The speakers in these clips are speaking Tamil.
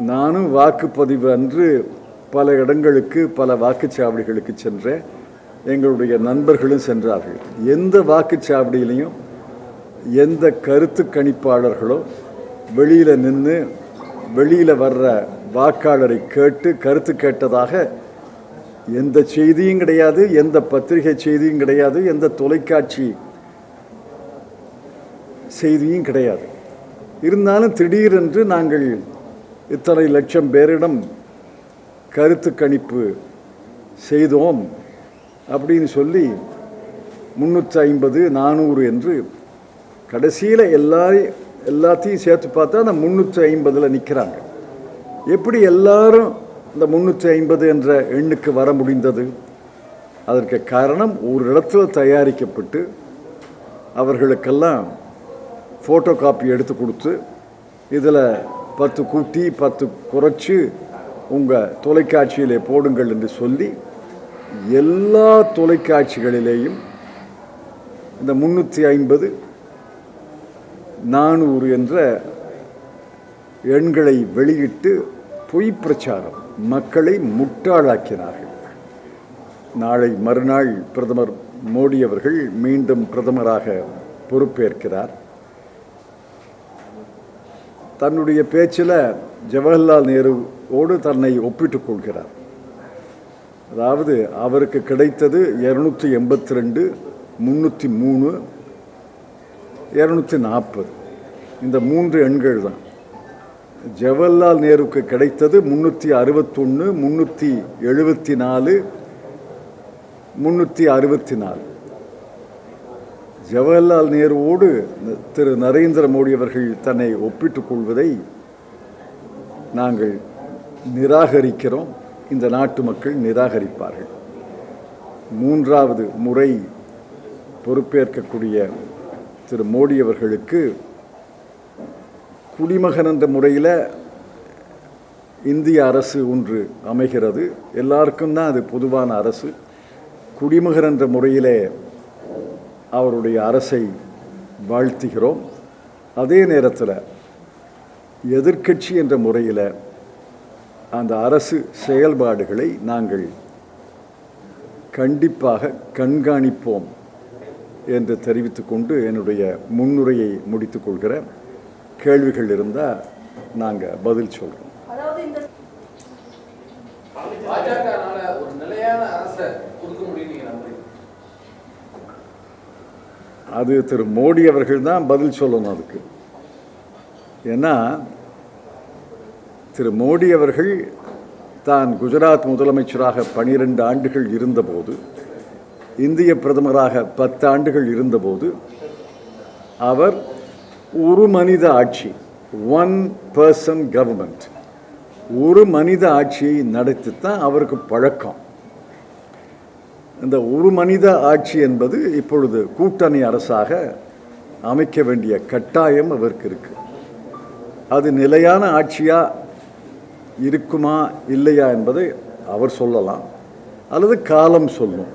நானும் வாக்குப்பதிவு அன்று பல இடங்களுக்கு பல வாக்குச்சாவடிகளுக்கு சென்றேன். எங்களுடைய நண்பர்களும் சென்றார்கள். எந்த வாக்குச்சாவடியிலையும் எந்த கருத்து கணிப்பாளர்களோ வெளியில் நின்று வெளியில் வர்ற வாக்காளரை கேட்டு கருத்து கேட்டதாக எந்த செய்தியும் கிடையாது எந்த பத்திரிகை செய்தியும் கிடையாது எந்த தொலைக்காட்சி செய்தியும் கிடையாது. இருந்தாலும் திடீரென்று நாங்கள் இத்தனை லட்சம் பேரிடம் கருத்து கணிப்பு செய்தோம் அப்படின்னு சொல்லி முந்நூற்றி ஐம்பது நானூறு என்று கடைசியில் எல்லாரையும் எல்லாத்தையும் சேர்த்து பார்த்தா அந்த முந்நூற்றி ஐம்பதில் நிற்கிறாங்க எப்படி எல்லாரும் இந்த முந்நூற்றி ஐம்பது என்ற எண்ணுக்கு வர முடிந்தது? அதற்கு காரணம் ஒரு இடத்துல தயாரிக்கப்பட்டு அவர்களுக்கெல்லாம் ஃபோட்டோ காப்பி எடுத்து கொடுத்து இதில் பத்து கூட்டி பத்து குறைச்சி உங்கள் தொலைக்காட்சியிலே போடுங்கள் என்று சொல்லி எல்லா தொலைக்காட்சிகளிலேயும் இந்த முந்நூற்றி ஐம்பது நானூறு என்ற எண்களை வெளியிட்டு பொய் பிரச்சாரம் மக்களை முட்டாளாக்கினார்கள். நாளை மறுநாள் பிரதமர் மோடி அவர்கள் மீண்டும் பிரதமராக பொறுப்பேற்கிறார். தன்னுடைய பேச்சில் ஜவஹர்லால் நேருவோடு தன்னை ஒப்பிட்டுக் கொள்கிறார். அதாவது அவருக்கு கிடைத்தது இரநூத்தி எண்பத்தி ரெண்டு முந்நூற்றி மூணு இரநூத்தி நாற்பது. இந்த மூன்று எண்கள் தான். ஜவஹர்லால் நேருக்கு கிடைத்தது முந்நூற்றி அறுபத்தொன்று முந்நூற்றி எழுபத்தி நாலு முந்நூற்றி அறுபத்தி நாலு. ஜவஹர்லால் நேருவோடு திரு நரேந்திர மோடி அவர்கள் தன்னை ஒப்பிட்டுக் கொள்வதை நாங்கள் நிராகரிக்கிறோம். இந்த நாட்டு மக்கள் நிராகரிப்பார்கள். மூன்றாவது முறை பொறுப்பேற்கக்கூடிய திரு மோடி அவர்களுக்கு குடிமகன் என்ற முறையில் இந்திய அரசு ஒன்று அமைகிறது. எல்லாருக்கும் தான் அது பொதுவான அரசு. குடிமகன் என்ற முறையிலே அவருடைய அரசை வாழ்த்துகிறோம். அதே நேரத்தில் எதிர்க்கட்சி என்ற முறையில் அந்த அரசு செயல்பாடுகளை நாங்கள் கண்டிப்பாக கண்காணிப்போம் என்று தெரிவித்துக்கொண்டு என்னுடைய முன்னுரையை முடித்துக்கொள்கிறேன் கேள்விகள் இருந்தால் நாங்கள் பதில் சொல்கிறோம் அதாவது இந்த பாஜகனால ஒரு நிலையான அரசை கொடுக்க முடியும் அது திரு மோடி அவர்கள் தான் பதில் சொல்லணும் அதுக்கு. ஏன்னா திரு மோடி அவர்கள் தான் குஜராத் முதலமைச்சராக பனிரெண்டு ஆண்டுகள் இருந்தபோது இந்திய பிரதமராக பத்து ஆண்டுகள் இருந்தபோது அவர் ஒரு மனித ஆட்சி ஒன் பர்சன் கவர்மெண்ட் ஒரு மனித ஆட்சியை நடத்தி தான் அவருக்கு பழக்கம். இந்த ஒரு மனித ஆட்சி என்பது இப்பொழுது கூட்டணி அரசாக அமைக்க வேண்டிய கட்டாயம் அவருக்கு இருக்குது அது நிலையான ஆட்சியாக இருக்குமா இல்லையா என்பதை அவர் சொல்லலாம். அல்லது காலம் சொல்லும்.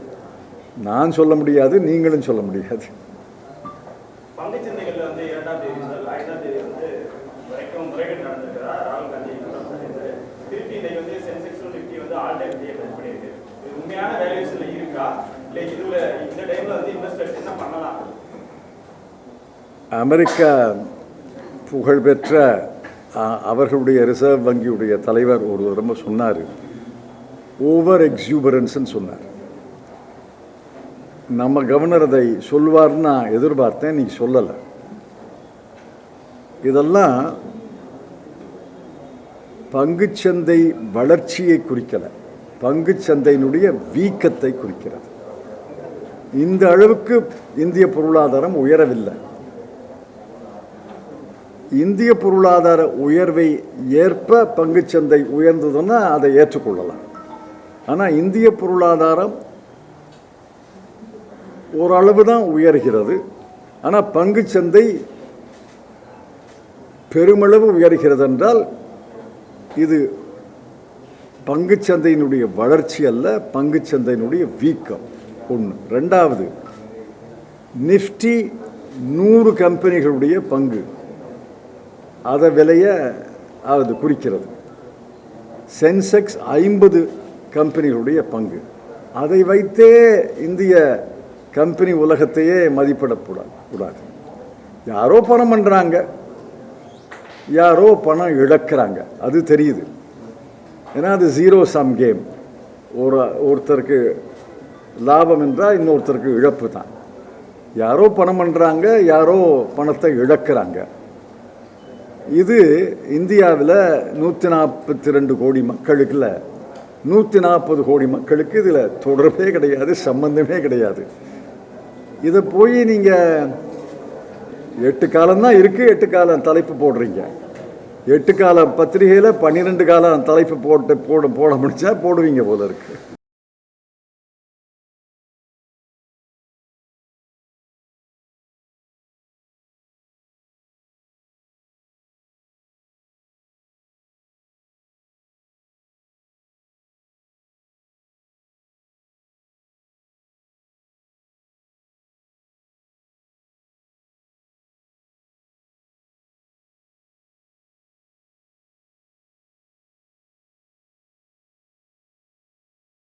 நான் சொல்ல முடியாது நீங்களும் சொல்ல முடியாது. அமெரிக்கா புகழ்பெற்ற அவர்களுடைய ரிசர்வ் வங்கியுடைய தலைவர் ஒரு ரொம்ப சொன்னார். ஓவர் எக்ஸூபரன்ஸ்ன்னு சொன்னார். நம்ம கவர்னர் அதை சொல்வார்னு நான் எதிர்பார்த்தேன் நீ சொல்லலை. இதெல்லாம் பங்குச்சந்தை வளர்ச்சியை குறிக்கலை. பங்குச்சந்தையினுடைய வீக்கத்தை குறிக்கிறது. இந்த அளவுக்கு இந்திய பொருளாதாரம் உயரவில்லை. இந்திய பொருளாதார உயர்வை ஏற்ப பங்குச்சந்தை உயர்ந்ததுன்னா அதை ஏற்றுக்கொள்ளலாம். ஆனால் இந்திய பொருளாதாரம் ஓரளவு தான் உயர்கிறது ஆனால் பங்குச்சந்தை பெருமளவு உயர்கிறது என்றால் இது பங்குச்சந்தையினுடைய வளர்ச்சி அல்ல பங்குச்சந்தையினுடைய வீக்கம். ஒன்று ரெண்டாவது நிஃப்டி நூறு கம்பெனிகளுடைய பங்கு. அதை விலையை அது குறிக்கிறது. சென்செக்ஸ் ஐம்பது கம்பெனிகளுடைய பங்கு. அதை வைத்தே இந்திய கம்பெனி உலகத்தையே மதிப்பிடக்கூடாது கூடாது யாரோ பணம் பண்ணுறாங்க யாரோ பணம் இழக்கிறாங்க. அது தெரியுது. ஏன்னா அது ஜீரோ சம் கேம் ஒரு ஒருத்தருக்கு லாபம் என்றால் இன்னொருத்தருக்கு இழப்பு தான். யாரோ பணம் பண்ணுறாங்க யாரோ பணத்தை இழக்கிறாங்க. இது இந்தியாவில் நூற்றி நாற்பத்தி ரெண்டு கோடி மக்களுக்குல நூற்றி நாற்பது கோடி மக்களுக்கு இதில் தொடர்பே கிடையாது சம்பந்தமே கிடையாது. இதை போய் நீங்கள் எட்டு காலம்தான் இருக்குது எட்டு காலம் தலைப்பு போடுறீங்க. எட்டு கால பத்திரிகையில் பன்னிரெண்டு காலம் தலைப்பு போட்டு போட போட முடிச்சா போடுவீங்க போல இருக்குது